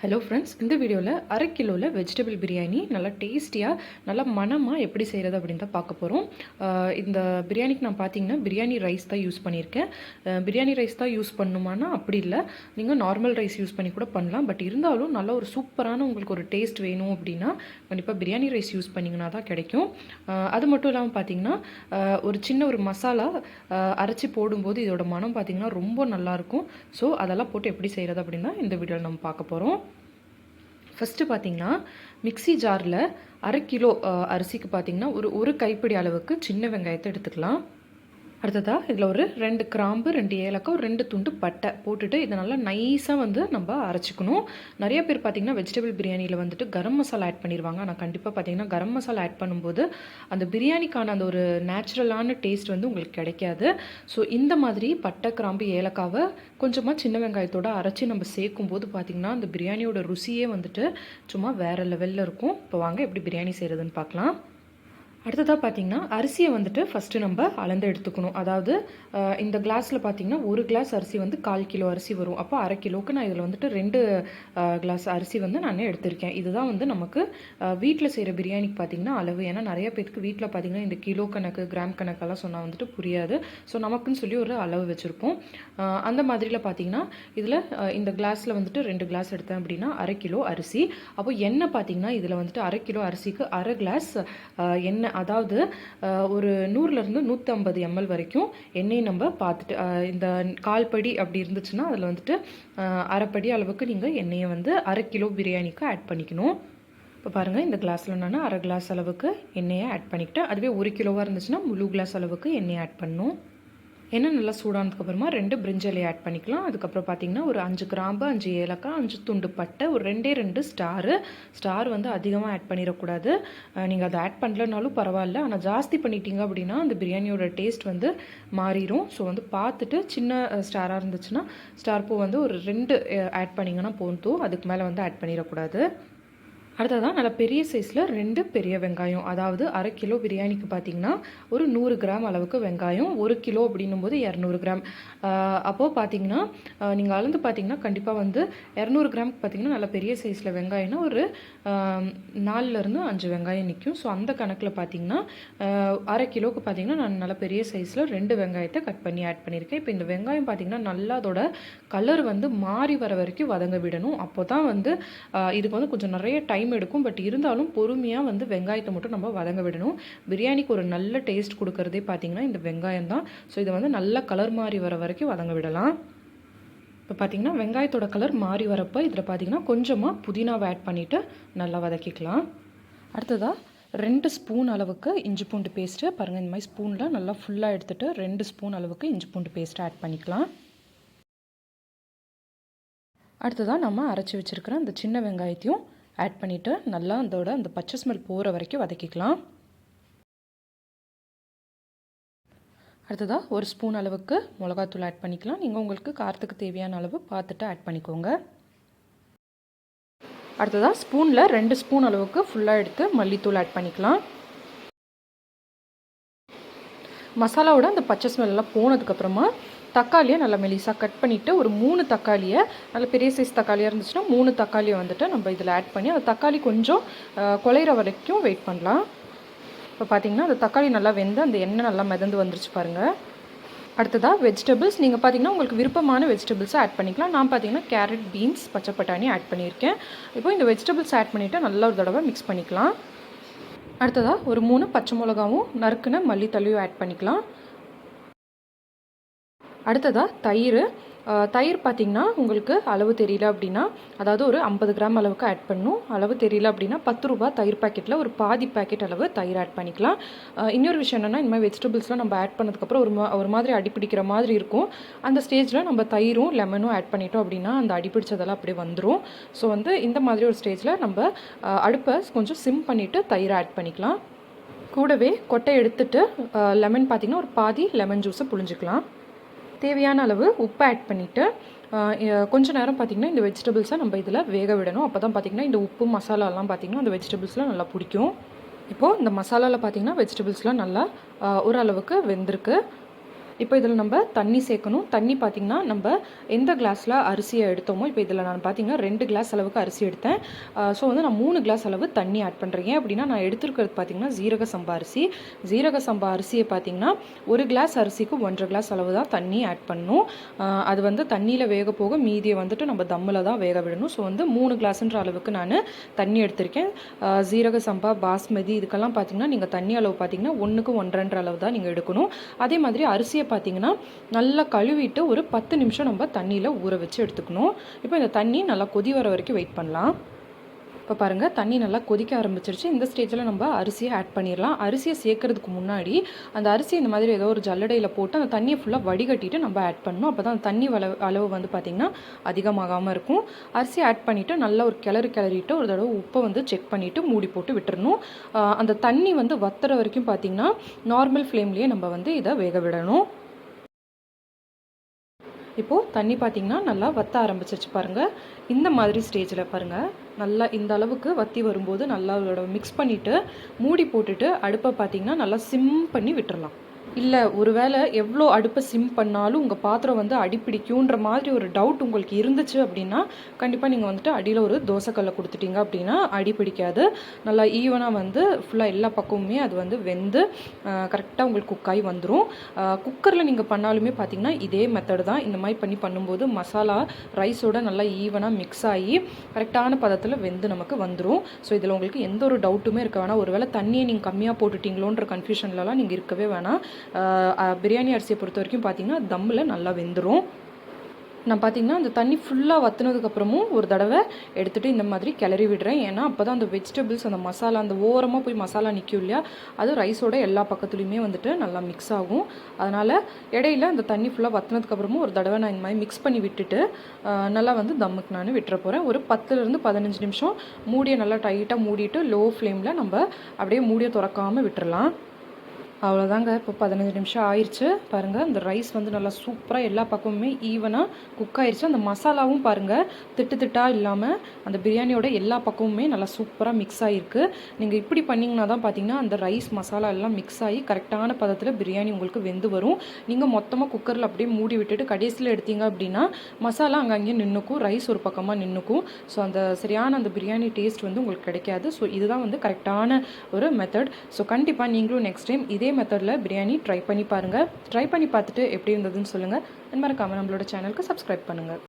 Hello friends இந்த வீடியோவில் அரை கிலோவில் வெஜிடபிள் பிரியாணி நல்லா டேஸ்டியாக நல்லா மணமாக எப்படி செய்கிறது அப்படின்னு தான் பார்க்க போகிறோம் இந்த பிரியாணிக்கு நான் பார்த்தீங்கன்னா பிரியாணி ரைஸ் தான் யூஸ் பண்ணியிருக்கேன் பிரியாணி ரைஸ் தான் யூஸ் பண்ணுமானா அப்படி இல்லை. நீங்கள் நார்மல் ரைஸ் யூஸ் பண்ணி கூட பண்ணலாம். பட் இருந்தாலும் நல்ல ஒரு சூப்பரான உங்களுக்கு ஒரு டேஸ்ட் வேணும் அப்படின்னா கண்டிப்பாக பிரியாணி ரைஸ் யூஸ் பண்ணிங்கன்னா தான் கிடைக்கும். அது மட்டும் இல்லாமல் பார்த்தீங்கன்னா ஒரு சின்ன ஒரு மசாலா அரைச்சி போடும்போது இதோட மனம் பார்த்தீங்கன்னா ரொம்ப நல்லாயிருக்கும் ஸோ அதெல்லாம் போட்டு எப்படி செய்கிறது அப்படின்னா இந்த வீடியோவில் நம்ம பார்க்க போகிறோம் ஃபஸ்ட்டு பார்த்தீங்கன்னா மிக்ஸி ஜாரில் அரை கிலோ அரிசிக்கு பார்த்தீங்கன்னா ஒரு ஒரு கைப்பிடி அளவுக்கு சின்ன வெங்காயத்தை எடுத்துக்கலாம். அடுத்ததாக இதில் ஒரு ரெண்டு கிராம்பு ரெண்டு ஏலக்காய் ஒரு ரெண்டு துண்டு பட்டை போட்டுட்டு இதை நல்லா நைஸாக வந்து நம்ம அரைச்சிக்கணும். நிறைய பேர் பார்த்தீங்கன்னா வெஜிடபிள் பிரியாணியில் வந்துட்டு கரம் மசாலா ஆட் பண்ணிடுவாங்க ஆனால் கண்டிப்பாக பார்த்தீங்கன்னா கரம் மசாலா ஆட் பண்ணும்போது அந்த பிரியாணிக்கான அந்த ஒரு நேச்சுரலான டேஸ்ட் வந்து உங்களுக்கு கிடைக்காது. ஸோ இந்த மாதிரி பட்டை கிராம்பு ஏலக்காவை கொஞ்சமாக சின்ன வெங்காயத்தோடு அரைச்சி நம்ம சேர்க்கும் போது பார்த்திங்கன்னா அந்த பிரியாணியோட ருசியே வந்துட்டு சும்மா வேறு லெவலில் இருக்கும். இப்போ வாங்க எப்படி பிரியாணி செய்கிறதுன்னு பார்க்கலாம் அடுத்ததாக பார்த்தீங்கன்னா அரிசியை வந்துட்டு ஃபஸ்ட்டு நம்ம அளந்து எடுத்துக்கணும். அதாவது இந்த கிளாஸில் பார்த்தீங்கன்னா ஒரு கிளாஸ் அரிசி வந்து கால் கிலோ அரிசி வரும். அப்போ அரை கிலோவுக்கு நான் இதில் வந்துட்டு ரெண்டு கிளாஸ் அரிசி வந்து நான் எடுத்திருக்கேன். இதுதான் வந்து நமக்கு வீட்டில் செய்கிற பிரியாணிக்கு பார்த்தீங்கன்னா அளவு. ஏன்னா நிறைய பேருக்கு வீட்டில் பார்த்தீங்கன்னா இந்த கிலோ கணக்கு கிராம் கணக்கெல்லாம் சொன்னால் வந்துட்டு புரியாது. ஸோ நமக்குன்னு சொல்லி ஒரு அளவு வச்சுருப்போம். அந்த மாதிரியில் பார்த்தீங்கன்னா இதில் இந்த கிளாஸில் வந்துட்டு ரெண்டு கிளாஸ் எடுத்தேன் அப்படின்னா அரை கிலோ அரிசி. அப்போ எண்ணெய் பார்த்தீங்கன்னா இதில் வந்துட்டு அரை கிலோ அரிசிக்கு அரை கிளாஸ் எண்ணெய் அதாவது ஒரு நூறுலேருந்து நூற்றம்பது எம்எல் வரைக்கும் எண்ணெய் நம்ம பார்த்துட்டு இந்த கால்படி அப்படி இருந்துச்சுன்னா அதில் வந்துட்டு அரைப்படி அளவுக்கு நீங்கள் எண்ணெயை வந்து அரை கிலோ பிரியாணிக்கு ஆட் பண்ணிக்கணும். இப்போ பாருங்கள் இந்த கிளாஸில் நான் அரை கிளாஸ் அளவுக்கு எண்ணெயை ஆட் பண்ணிக்கிட்டேன். அதுவே ஒரு கிலோவாக இருந்துச்சுன்னா முழு கிளாஸ் அளவுக்கு எண்ணெயை ஆட் பண்ணும். எண்ணெய் நல்லா சூடானதுக்கப்புறமா ரெண்டு பிரிஞ்சலை ஆட் பண்ணிக்கலாம். அதுக்கப்புறம் பார்த்தீங்கன்னா ஒரு அஞ்சு கிராம்பு அஞ்சு ஏலக்காய் அஞ்சு துண்டு பட்டை ஒரு ரெண்டே ரெண்டு ஸ்டாரு ஸ்டார் வந்து அதிகமாக ஆட் பண்ணிடக்கூடாது. நீங்கள் அதை ஆட் பண்ணலனாலும் பரவாயில்ல. ஆனால் ஜாஸ்தி பண்ணிட்டீங்க அப்படின்னா அந்த பிரியாணியோட டேஸ்ட் வந்து மாறிடும் ஸோ வந்து பார்த்துட்டு சின்ன ஸ்டாராக இருந்துச்சுன்னா ஸ்டார் பூ வந்து ஒரு ரெண்டு ஆட் பண்ணிங்கன்னா போதும். அதுக்கு மேலே வந்து ஆட் பண்ணிடக்கூடாது. அடுத்ததான் நல்ல பெரிய சைஸில் ரெண்டு பெரிய வெங்காயம். அதாவது அரை கிலோ பிரியாணிக்கு பார்த்தீங்கன்னா ஒரு நூறு கிராம் அளவுக்கு வெங்காயம் ஒரு கிலோ அப்படின்னும் போது இரநூறு கிராம். அப்போது பார்த்தீங்கன்னா நீங்கள் அளந்து பார்த்தீங்கன்னா கண்டிப்பாக வந்து இரநூறு கிராமுக்கு பார்த்தீங்கன்னா நல்ல பெரிய சைஸில் வெங்காயம்னா ஒரு நாலுலேருந்து அஞ்சு வெங்காயம் நிற்கும் ஸோ அந்த கணக்கில் பார்த்தீங்கன்னா அரை கிலோவுக்கு பார்த்தீங்கன்னா நான் நல்ல பெரிய சைஸில் ரெண்டு வெங்காயத்தை கட் பண்ணி ஆட் பண்ணியிருக்கேன் இப்போ இந்த வெங்காயம் பார்த்தீங்கன்னா நல்லா அதோட கலர் வந்து மாறி வர வரைக்கும் வதங்க விடணும். அப்போ தான் வந்து இதுக்கு வந்து கொஞ்சம் நிறைய டைம் எடுக்கும். பட் இருந்தாலும் பொறுமையாக வந்து வெங்காயத்தை மட்டும் நம்ம வதங்க விடணும். பிரியாணிக்கு ஒரு நல்ல டேஸ்ட் கொடுக்கறதே பார்த்தீங்கன்னா இந்த வெங்காயம் தான். ஸோ இதை வந்து நல்ல கலர் மாறி வர வரைக்கும் வதங்க விடலாம். இப்போ பார்த்தீங்கன்னா வெங்காயத்தோட கலர் மாறி வரப்போ இதில் பார்த்தீங்கன்னா கொஞ்சமாக புதினாவை ஆட் பண்ணிவிட்டு நல்லா வதக்கிக்கலாம். அடுத்ததாக ரெண்டு ஸ்பூன் அளவுக்கு இஞ்சி பூண்டு பேஸ்ட்டு பாருங்கள் இந்த மாதிரி ஸ்பூனில் நல்லா ஃபுல்லாக எடுத்துகிட்டு ரெண்டு ஸ்பூன் அளவுக்கு இஞ்சி பூண்டு பேஸ்ட்டு ஆட் பண்ணிக்கலாம். அடுத்ததாக நம்ம அரைச்சி வச்சுருக்கிற அந்த சின்ன வெங்காயத்தையும் ஆட் பண்ணிவிட்டு நல்லா அதோட அந்த பச்சை ஸ்மெல் போகிற வரைக்கும் வதக்கிக்கலாம். அடுத்ததாக ஒரு ஸ்பூன் அளவுக்கு மிளகாத்தூள் ஆட் பண்ணிக்கலாம். நீங்கள் உங்களுக்கு காரத்துக்கு தேவையான அளவு பார்த்துட்டு ஆட் பண்ணிக்கோங்க. அடுத்ததாக ஸ்பூனில் ரெண்டு ஸ்பூன் அளவுக்கு ஃபுல்லாக எடுத்து மல்லித்தூள் ஆட் பண்ணிக்கலாம். மசாலாவோட அந்த பச்சை ஸ்மெல்லாம் போனதுக்கப்புறமா தக்காளியை நல்லா மெலிசாக கட் பண்ணிவிட்டு ஒரு மூணு தக்காளியை நல்ல பெரிய சைஸ் தக்காளியாக இருந்துச்சுன்னா மூணு தக்காளியை வந்துட்டு நம்ம இதில் ஆட் பண்ணி அந்த தக்காளி கொஞ்சம் குலையிற குழையிற வரைக்கும் வெயிட் பண்ணலாம். இப்போ பார்த்தீங்கன்னா அந்த தக்காளி நல்லா வெந்து அந்த எண்ணெய் நல்லா மிதந்து வந்துருச்சு பாருங்கள் அடுத்ததாக வெஜிடபிள்ஸ் நீங்கள் பார்த்தீங்கன்னா உங்களுக்கு விருப்பமான வெஜிடபிள்ஸை ஆட் பண்ணிக்கலாம். நான் பார்த்தீங்கன்னா கேரட் பீன்ஸ் பச்சை பட்டாணி ஆட் பண்ணியிருக்கேன். இப்போ இந்த வெஜிடபிள்ஸ் ஆட் பண்ணிவிட்டு நல்லா ஒரு தடவை மிக்ஸ் பண்ணிக்கலாம். அடுத்ததாக ஒரு மூணு பச்சை மிளகாவும் நறுக்குன மல்லித்தலையும் ஆட் பண்ணிக்கலாம். அடுத்ததாக தயிர். தயிர் பார்த்திங்கன்னா உங்களுக்கு அளவு தெரியல அப்படின்னா அதாவது ஒரு ஐம்பது கிராம் அளவுக்கு ஆட் பண்ணணும். அளவு தெரியல அப்படின்னா பத்து ரூபா தயிர் பாக்கெட்டில் ஒரு பாதி பாக்கெட் அளவு தயிர் ஆட் பண்ணிக்கலாம். இன்னொரு விஷயம் என்னென்னா இந்த மாதிரி வெஜிடபிள்ஸ்லாம் நம்ம ஆட் பண்ணதுக்கப்புறம் ஒரு மா ஒரு மாதிரி அடிப்பிடிக்கிற மாதிரி இருக்கும். அந்த ஸ்டேஜில் நம்ம தயிரும் லெமனும் ஆட் பண்ணிட்டோம் அப்படின்னா அந்த அடிப்பிடிச்சதெல்லாம் அப்படியே வந்துடும் ஸோ வந்து இந்த மாதிரி ஒரு ஸ்டேஜில் நம்ம அடுப்பை கொஞ்சம் சிம் பண்ணிவிட்டு தயிரை ஆட் பண்ணிக்கலாம். கூடவே கொட்டை எடுத்துட்டு லெமன் பார்த்திங்கன்னா ஒரு பாதி லெமன் ஜூஸை புழிஞ்சிக்கலாம். தேவையான அளவு உப்பு ஆட் பண்ணிவிட்டு கொஞ்ச நேரம் பார்த்திங்கன்னா இந்த வெஜிடபிள்ஸை நம்ம இதில் வேக விடணும். அப்போ தான் பார்த்திங்கன்னா இந்த உப்பு மசாலாலாம் பார்த்திங்கன்னா அந்த வெஜிடபிள்ஸ்லாம் நல்லா பிடிக்கும். இப்போது இந்த மசாலாவில் பார்த்திங்கன்னா வெஜிடபிள்ஸ்லாம் நல்லா ஓரளவுக்கு வெந்திருக்கு. இப்போ இதில் நம்ம தண்ணி சேர்க்கணும். தண்ணி பார்த்திங்கன்னா நம்ம எந்த கிளாஸில் அரிசியை எடுத்தோமோ இப்போ இதில் நான் பார்த்திங்கன்னா ரெண்டு கிளாஸ் அளவுக்கு அரிசி எடுத்தேன். ஸோ வந்து நான் மூணு கிளாஸ் அளவு தண்ணி ஆட் பண்ணுறேன் அப்படின்னா நான் எடுத்துருக்கிறது பார்த்திங்கன்னா ஜீரக சம்பா அரிசி. ஜீரக சம்பா அரிசியை பார்த்திங்கன்னா ஒரு கிளாஸ் அரிசிக்கு ஒன்றரை கிளாஸ் அளவு தான் தண்ணி ஆட் பண்ணணும் அது வந்து தண்ணியில் வேக போக மீதியை வந்துட்டு நம்ம தம்மில் தான் வேக விடணும். ஸோ வந்து மூணு கிளாஸ்ன்ற அளவுக்கு நான் தண்ணி எடுத்திருக்கேன். ஜீரக சம்பா பாஸ்மதி இதுக்கெல்லாம் பார்த்திங்கன்னா நீங்கள் தண்ணி அளவு பார்த்திங்கன்னா ஒன்றுக்கு ஒன்றன்ற அளவு தான் நீங்கள் எடுக்கணும். அதே மாதிரி அரிசியை பார்த்தீங்கன்னா நல்லா கழுவிட்டு ஒரு பத்து நிமிஷம் நம்ம தண்ணியில் ஊற வச்சு எடுத்துக்கணும். இப்போ இந்த தண்ணி நல்லா கொதி வர வரைக்கும் வெயிட் பண்ணலாம். இப்போ பாருங்கள் தண்ணி நல்லா கொதிக்க ஆரம்பிச்சிருச்சு. இந்த ஸ்டேஜில் நம்ம அரிசியை ஆட் பண்ணிடலாம் அரிசியை சேர்க்கறதுக்கு முன்னாடி அந்த அரிசி இந்த மாதிரி ஏதோ ஒரு ஜல்லடையில் போட்டு அந்த தண்ணியை ஃபுல்லாக வடிகட்டிட்டு நம்ம ஆட் பண்ணணும். அப்போ தான் அந்த தண்ணி அளவு அளவு வந்து பார்த்திங்கன்னா அதிகமாகாமல் இருக்கும். அரிசி ஆட் பண்ணிவிட்டு நல்லா ஒரு கிளறி கிளறிட்டு ஒரு தடவை உப்பை வந்து செக் பண்ணிவிட்டு மூடி போட்டு விட்டுறணும். அந்த தண்ணி வந்து வத்துற வரைக்கும் பார்த்திங்கன்னா நார்மல் ஃப்ளேம்லேயே நம்ம வந்து இதை வேக விடணும். இப்போது தண்ணி பார்த்திங்கன்னா நல்லா வத்த ஆரம்பிச்சிருச்சு பாருங்கள் இந்த மாதிரி ஸ்டேஜில் பாருங்கள் நல்லா இந்த அளவுக்கு வத்தி வரும்போது நல்லா அதோட மிக்ஸ் பண்ணிவிட்டு மூடி போட்டுட்டு அடுப்பை பார்த்திங்கன்னா நல்லா சிம் பண்ணி விட்டுறலாம். இல்லை ஒரு வேளை எவ்வளோ அடுப்பை சிம் பண்ணாலும் உங்கள் பாத்திரம் வந்து அடிப்பிடிக்குன்ற மாதிரி ஒரு டவுட் உங்களுக்கு இருந்துச்சு அப்படின்னா கண்டிப்பாக நீங்கள் வந்துட்டு அடியில் ஒரு தோசைக்கல்லை கொடுத்துட்டீங்க அப்படின்னா அடி பிடிக்காது. நல்லா ஈவனாக வந்து ஃபுல்லாக எல்லா பக்கமுமே அது வந்து வெந்து கரெக்டாக உங்களுக்கு குக்காகி வந்துடும் குக்கரில் நீங்கள் பண்ணாலுமே பார்த்தீங்கன்னா இதே மெத்தடு தான். இந்த மாதிரி பண்ணி பண்ணும்போது மசாலா ரைஸோட நல்லா ஈவனாக மிக்ஸ் ஆகி கரெக்டான பதத்தில் வெந்து நமக்கு வந்துடும் ஸோ இதில் உங்களுக்கு எந்த ஒரு டவுட்டுமே இருக்க வேணாம். ஒருவேளை தண்ணியை நீங்கள் கம்மியாக போட்டுட்டீங்களோன்ற கன்ஃபியூஷன்லலாம் நீங்கள் இருக்கவே வேணாம். பிரியாணி அரிசியை பொறுத்த வரைக்கும் பார்த்திங்கன்னா தம்மில் நல்லா வெந்துடும் நான் பார்த்திங்கன்னா அந்த தண்ணி ஃபுல்லாக வற்றுனதுக்கப்புறமும் ஒரு தடவை எடுத்துகிட்டு இந்த மாதிரி கிளறி விடுறேன். ஏன்னா அப்போ தான் அந்த வெஜிடபிள்ஸ் அந்த மசாலா அந்த ஓரமாக போய் மசாலா நிற்கும் இல்லையா? அது ரைஸோட எல்லா பக்கத்துலேயுமே வந்துட்டு நல்லா மிக்ஸ் ஆகும். அதனால் இடையில அந்த தண்ணி ஃபுல்லாக வற்றுனதுக்கப்புறமும் ஒரு தடவை நான் இந்த மாதிரி மிக்ஸ் பண்ணி விட்டுட்டு நல்லா வந்து தம்முக்கு நான் விட்டுற போகிறேன் ஒரு பத்துலேருந்து பதினஞ்சு நிமிஷம் மூடியை நல்லா டைட்டாக மூடிட்டு லோ ஃப்ளேமில் நம்ம அப்படியே மூடியை திறக்காமல் விட்டுறலாம். அவ்வளோதாங்க இப்போ பதினஞ்சு நிமிஷம் ஆயிடுச்சு பாருங்கள் அந்த ரைஸ் வந்து நல்லா சூப்பராக எல்லா பக்கமுமே ஈவனாக குக் ஆயிடுச்சு அந்த மசாலாவும் பாருங்கள் திட்டு திட்டாக இல்லாமல் அந்த பிரியாணியோட எல்லா பக்கமுமே நல்லா சூப்பராக மிக்ஸ் ஆகிருக்கு நீங்கள் இப்படி பண்ணிங்கன்னா தான் பார்த்தீங்கன்னா அந்த ரைஸ் மசாலா எல்லாம் மிக்ஸ் ஆகி கரெக்டான பதத்தில் பிரியாணி உங்களுக்கு வெந்து வரும். நீங்கள் மொத்தமாக குக்கரில் அப்படியே மூடி விட்டுட்டு கடைசியில் எடுத்தீங்க அப்படின்னா மசாலா அங்கங்கே நின்றுக்கும் ரைஸ் ஒரு பக்கமாக நின்றுக்கும் ஸோ அந்த சரியான அந்த பிரியாணி டேஸ்ட் வந்து உங்களுக்கு கிடைக்காது. ஸோ இதுதான் வந்து கரெக்டான ஒரு மெத்தட் ஸோ கண்டிப்பாக நீங்களும் நெக்ஸ்ட் டைம் இதே இதே மெத்தடில் பிரியாணி ட்ரை பண்ணி பாருங்கள் ட்ரை பண்ணி பார்த்துட்டு எப்படி இருந்ததுன்னு சொல்லுங்கள் மறக்காமல் நம்மளோட சேனலுக்கு சப்ஸ்கிரைப் பண்ணுங்கள்